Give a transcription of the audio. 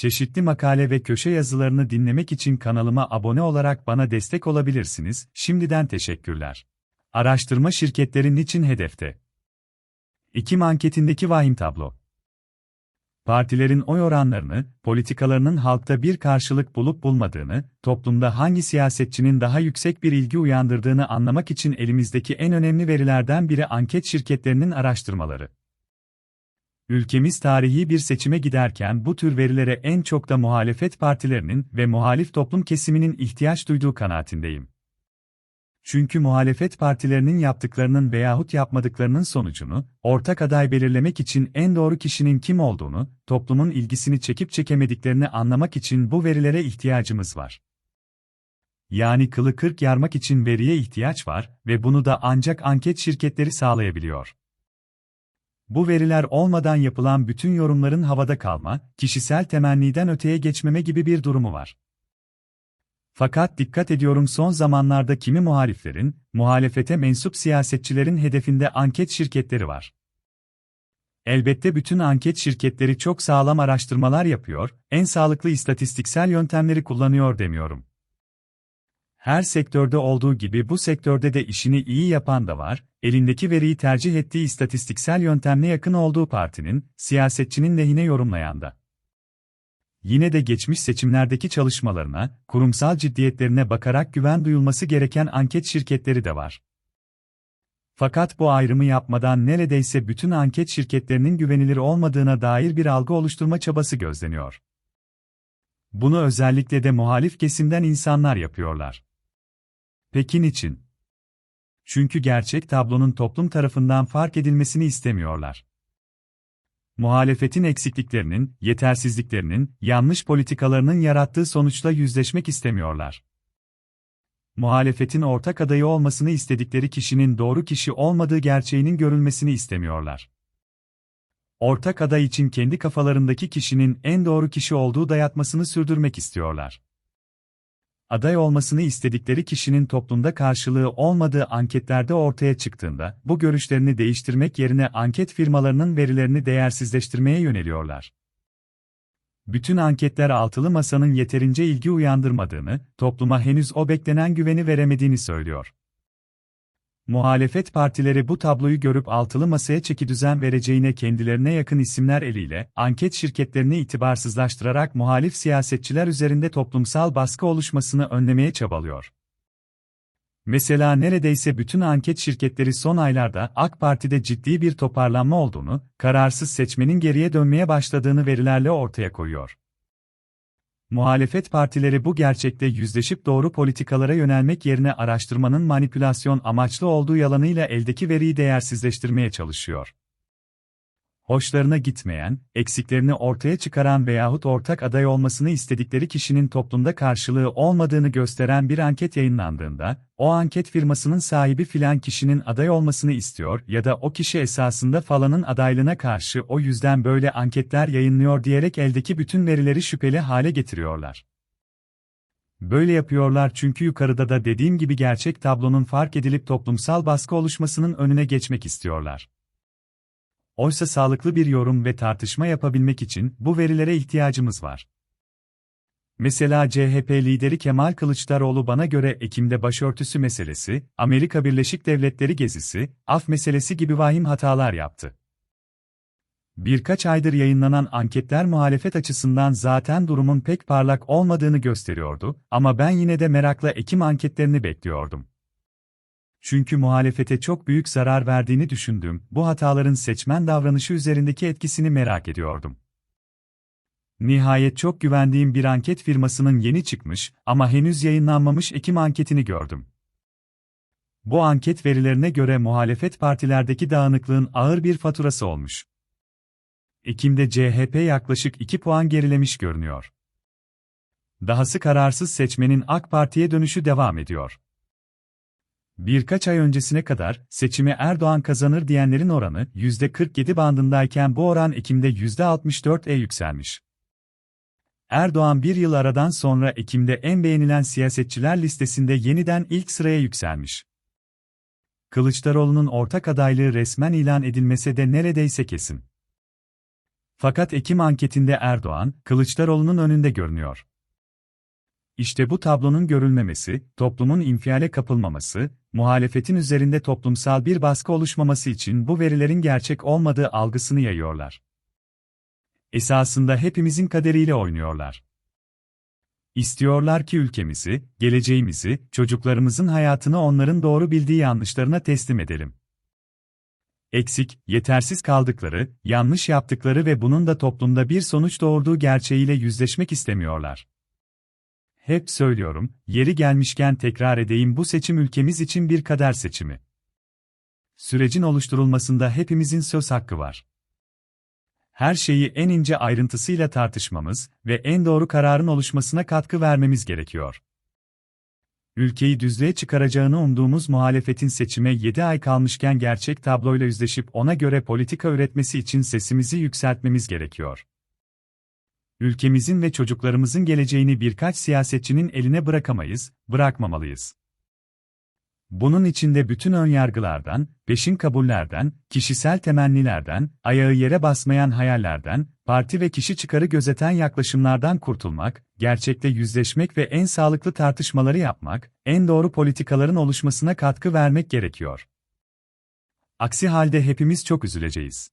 Çeşitli makale ve köşe yazılarını dinlemek için kanalıma abone olarak bana destek olabilirsiniz. Şimdiden teşekkürler. Araştırma şirketleri niçin hedefte? İkim anketindeki vahim tablo. Partilerin oy oranlarını, politikalarının halkta bir karşılık bulup bulmadığını, toplumda hangi siyasetçinin daha yüksek bir ilgi uyandırdığını anlamak için elimizdeki en önemli verilerden biri anket şirketlerinin araştırmaları. Ülkemiz tarihi bir seçime giderken bu tür verilere en çok da muhalefet partilerinin ve muhalif toplum kesiminin ihtiyaç duyduğu kanaatindeyim. Çünkü muhalefet partilerinin yaptıklarının veyahut yapmadıklarının sonucunu, ortak aday belirlemek için en doğru kişinin kim olduğunu, toplumun ilgisini çekip çekemediklerini anlamak için bu verilere ihtiyacımız var. Yani kılı kırk yarmak için veriye ihtiyaç var ve bunu da ancak anket şirketleri sağlayabiliyor. Bu veriler olmadan yapılan bütün yorumların havada kalma, kişisel temenniden öteye geçmeme gibi bir durumu var. Fakat dikkat ediyorum son zamanlarda kimi muhaliflerin, muhalefete mensup siyasetçilerin hedefinde anket şirketleri var. Elbette bütün anket şirketleri çok sağlam araştırmalar yapıyor, en sağlıklı istatistiksel yöntemleri kullanıyor demiyorum. Her sektörde olduğu gibi bu sektörde de işini iyi yapan da var, elindeki veriyi tercih ettiği istatistiksel yöntemle yakın olduğu partinin, siyasetçinin lehine yorumlayan da. Yine de geçmiş seçimlerdeki çalışmalarına, kurumsal ciddiyetlerine bakarak güven duyulması gereken anket şirketleri de var. Fakat bu ayrımı yapmadan neredeyse bütün anket şirketlerinin güvenilir olmadığına dair bir algı oluşturma çabası gözleniyor. Bunu özellikle de muhalif kesimden insanlar yapıyorlar. Peki niçin? Çünkü gerçek tablonun toplum tarafından fark edilmesini istemiyorlar. Muhalefetin eksikliklerinin, yetersizliklerinin, yanlış politikalarının yarattığı sonuçla yüzleşmek istemiyorlar. Muhalefetin ortak adayı olmasını istedikleri kişinin doğru kişi olmadığı gerçeğinin görülmesini istemiyorlar. Ortak aday için kendi kafalarındaki kişinin en doğru kişi olduğu dayatmasını sürdürmek istiyorlar aday olmasını istedikleri kişinin toplumda karşılığı olmadığı anketlerde ortaya çıktığında, bu görüşlerini değiştirmek yerine anket firmalarının verilerini değersizleştirmeye yöneliyorlar. Bütün anketler altılı masanın yeterince ilgi uyandırmadığını, topluma henüz o beklenen güveni veremediğini söylüyor. Muhalefet partileri bu tabloyu görüp altılı masaya çekidüzen vereceğine kendilerine yakın isimler eliyle, anket şirketlerini itibarsızlaştırarak muhalif siyasetçiler üzerinde toplumsal baskı oluşmasını önlemeye çabalıyor. Mesela neredeyse bütün anket şirketleri son aylarda AK Parti'de ciddi bir toparlanma olduğunu, kararsız seçmenin geriye dönmeye başladığını verilerle ortaya koyuyor. Muhalefet partileri bu gerçekte yüzleşip doğru politikalara yönelmek yerine araştırmanın manipülasyon amaçlı olduğu yalanıyla eldeki veriyi değersizleştirmeye çalışıyor hoşlarına gitmeyen, eksiklerini ortaya çıkaran veyahut ortak aday olmasını istedikleri kişinin toplumda karşılığı olmadığını gösteren bir anket yayınlandığında, o anket firmasının sahibi filan kişinin aday olmasını istiyor ya da o kişi esasında falanın adaylığına karşı o yüzden böyle anketler yayınlıyor diyerek eldeki bütün verileri şüpheli hale getiriyorlar. Böyle yapıyorlar çünkü yukarıda da dediğim gibi gerçek tablonun fark edilip toplumsal baskı oluşmasının önüne geçmek istiyorlar. Oysa sağlıklı bir yorum ve tartışma yapabilmek için bu verilere ihtiyacımız var. Mesela CHP lideri Kemal Kılıçdaroğlu bana göre Ekim'de başörtüsü meselesi, Amerika Birleşik Devletleri gezisi, af meselesi gibi vahim hatalar yaptı. Birkaç aydır yayınlanan anketler muhalefet açısından zaten durumun pek parlak olmadığını gösteriyordu ama ben yine de merakla Ekim anketlerini bekliyordum. Çünkü muhalefete çok büyük zarar verdiğini düşündüğüm bu hataların seçmen davranışı üzerindeki etkisini merak ediyordum. Nihayet çok güvendiğim bir anket firmasının yeni çıkmış ama henüz yayınlanmamış Ekim anketini gördüm. Bu anket verilerine göre muhalefet partilerdeki dağınıklığın ağır bir faturası olmuş. Ekim'de CHP yaklaşık 2 puan gerilemiş görünüyor. Dahası kararsız seçmenin AK Parti'ye dönüşü devam ediyor. Birkaç ay öncesine kadar seçimi Erdoğan kazanır diyenlerin oranı %47 bandındayken bu oran Ekim'de %64'e yükselmiş. Erdoğan bir yıl aradan sonra Ekim'de en beğenilen siyasetçiler listesinde yeniden ilk sıraya yükselmiş. Kılıçdaroğlu'nun ortak adaylığı resmen ilan edilmese de neredeyse kesin. Fakat Ekim anketinde Erdoğan, Kılıçdaroğlu'nun önünde görünüyor. İşte bu tablonun görülmemesi, toplumun infiale kapılmaması, muhalefetin üzerinde toplumsal bir baskı oluşmaması için bu verilerin gerçek olmadığı algısını yayıyorlar. Esasında hepimizin kaderiyle oynuyorlar. İstiyorlar ki ülkemizi, geleceğimizi, çocuklarımızın hayatını onların doğru bildiği yanlışlarına teslim edelim. Eksik, yetersiz kaldıkları, yanlış yaptıkları ve bunun da toplumda bir sonuç doğurduğu gerçeğiyle yüzleşmek istemiyorlar. Hep söylüyorum, yeri gelmişken tekrar edeyim bu seçim ülkemiz için bir kader seçimi. Sürecin oluşturulmasında hepimizin söz hakkı var. Her şeyi en ince ayrıntısıyla tartışmamız ve en doğru kararın oluşmasına katkı vermemiz gerekiyor. Ülkeyi düzlüğe çıkaracağını umduğumuz muhalefetin seçime 7 ay kalmışken gerçek tabloyla yüzleşip ona göre politika üretmesi için sesimizi yükseltmemiz gerekiyor ülkemizin ve çocuklarımızın geleceğini birkaç siyasetçinin eline bırakamayız, bırakmamalıyız. Bunun içinde bütün önyargılardan, peşin kabullerden, kişisel temennilerden, ayağı yere basmayan hayallerden, parti ve kişi çıkarı gözeten yaklaşımlardan kurtulmak, gerçekle yüzleşmek ve en sağlıklı tartışmaları yapmak, en doğru politikaların oluşmasına katkı vermek gerekiyor. Aksi halde hepimiz çok üzüleceğiz.